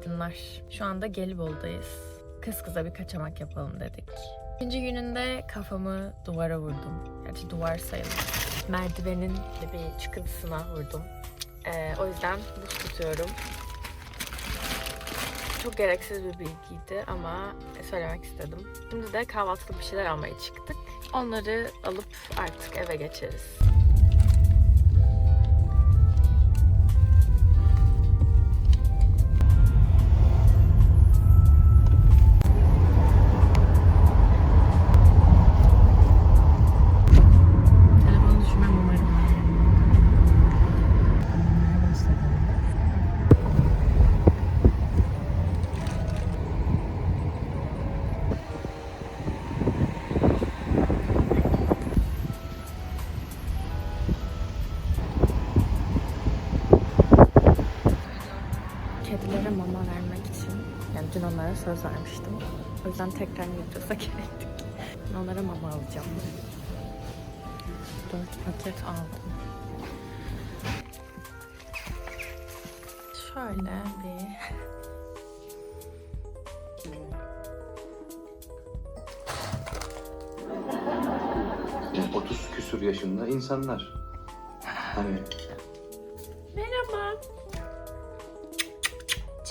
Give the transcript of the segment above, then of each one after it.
Selamlar. Şu anda Gelibolu'dayız. Kız kıza bir kaçamak yapalım dedik. İkinci gününde kafamı duvara vurdum. Gerçi duvar sayılmaz. Merdivenin bir çıkıntısına vurdum. Ee, o yüzden buz tutuyorum. Çok gereksiz bir bilgiydi ama söylemek istedim. Şimdi de kahvaltılık bir şeyler almaya çıktık. Onları alıp artık eve geçeriz. Kedilere mama vermek için, yani dün onlara söz vermiştim. O yüzden tekrar videosa gerektik. Onlara mama alacağım. Dört paket aldım. Şöyle bir... Yani 30 küsür yaşında insanlar. Hani Merhaba.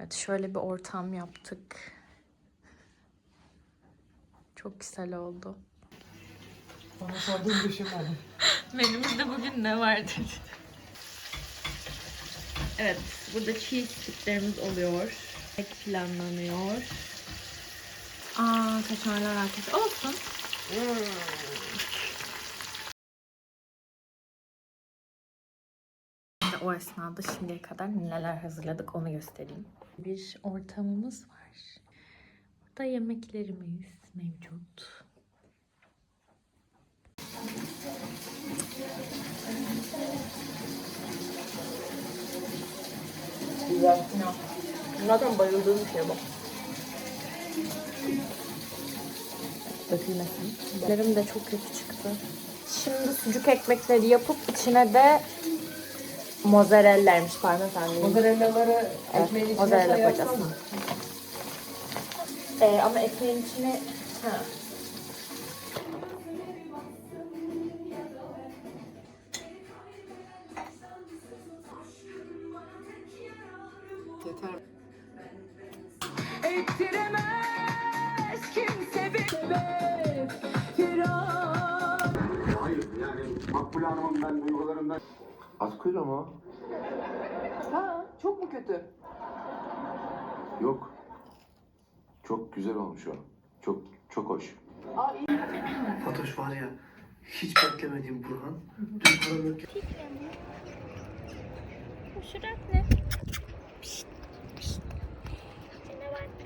Evet, şöyle bir ortam yaptık. Çok güzel oldu. Bana sorduğun düşünmedim. Menümüzde bugün ne vardır? Evet, burada cheese sticklerimiz oluyor. Ek planlanıyor. Aa, kaşarlar arkadaş. Olsun. Şimdi o esnada şimdiye kadar neler hazırladık onu göstereyim. Bir ortamımız var. Burada yemeklerimiz mevcut. Güzel. Zaten bayıldığım bir şey bu. Dökülmesin. Lerim de çok kötü çıktı. Şimdi sucuk ekmekleri yapıp içine de mozzarella'ymış parmesan değil. Mozzarella'ları Evet, ekmeğin içine mozzarella koyacağız. Ee, ama ekmeğin içine... Ha. Hayır yani Makbule Hanım'ın ben duygularımdan... Az kuyla mı? Ha, çok mu kötü? Yok. Çok güzel olmuş o. Çok çok hoş. Aa. Fatoş var ya hiç beklemediğim Burhan. Dün param yok. Bu surat ne? Pişt, pişt. Sana bak.